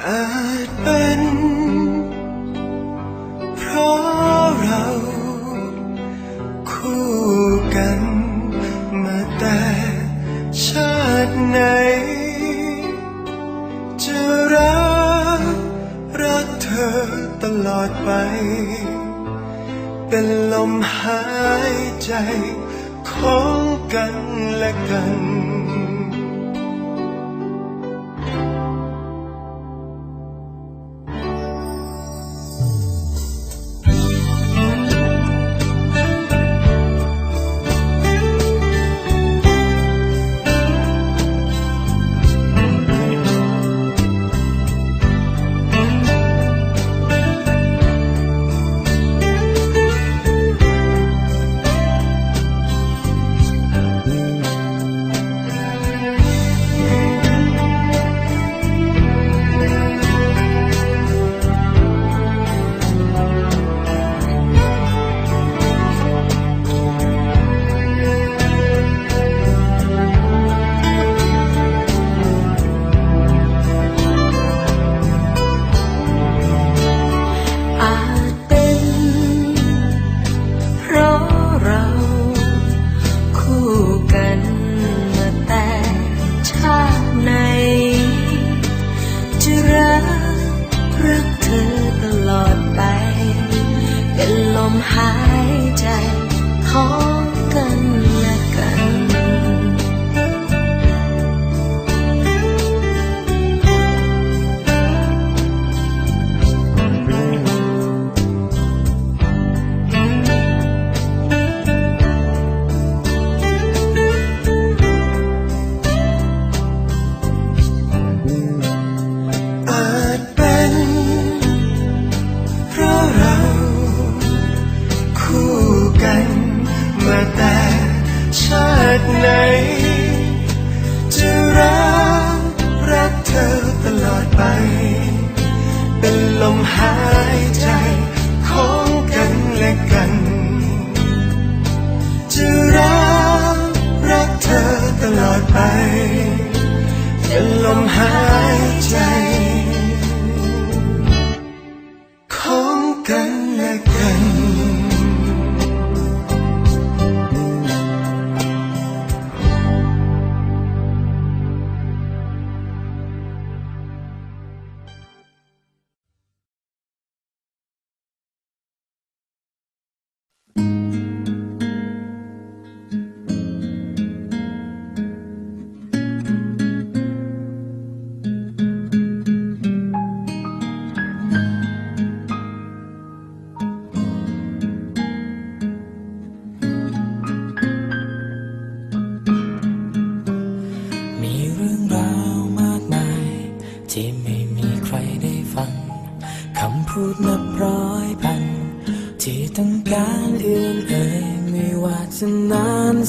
อาจเป็น เพราะเราคู่กันมาแต่ชาติไหน จะรักรักเธอตลอดไป เป็นลมหายใจของกันและกัน ไหน จะรักรักเธอตลอดไป เป็นลมหายใจของกันและกัน จะรักรักเธอตลอดไป เป็นลมหายใจ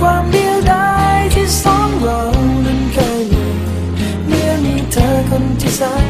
ความเดียวดายที่สองเรานั้นเคยมีเมื่อมีเธอคนที่สาม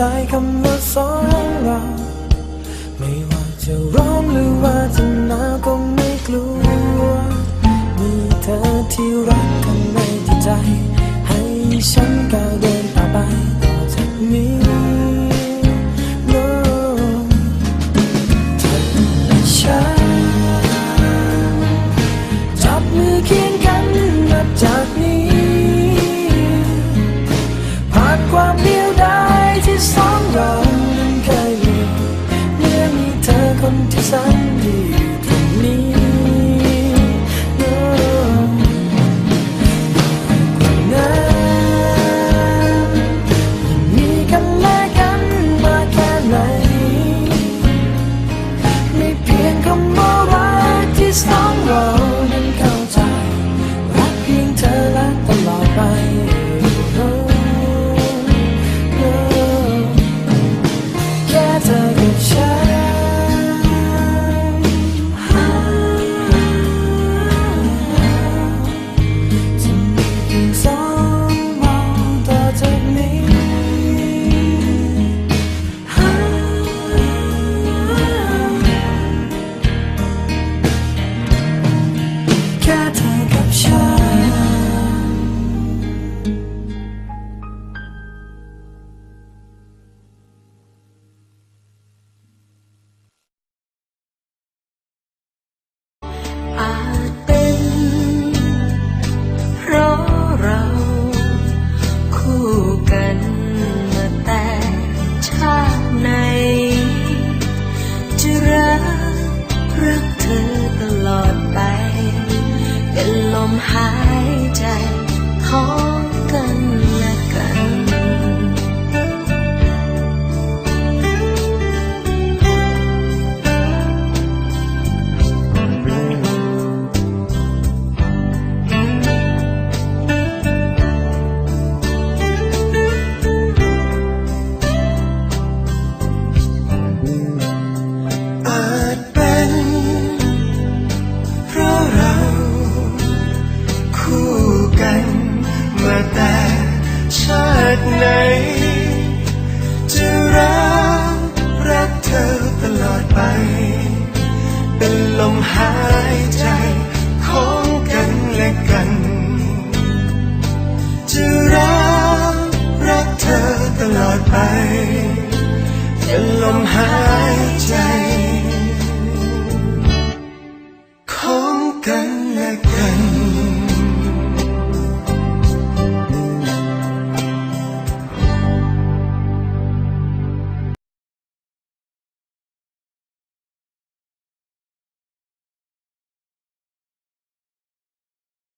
ใจคำว่าสองเรา ไม่ว่าจะร้องหรือว่าจะหนาวก็ไม่กลัว มีเธอที่รักข้างในใจ ให้ฉัน มหายใจขอ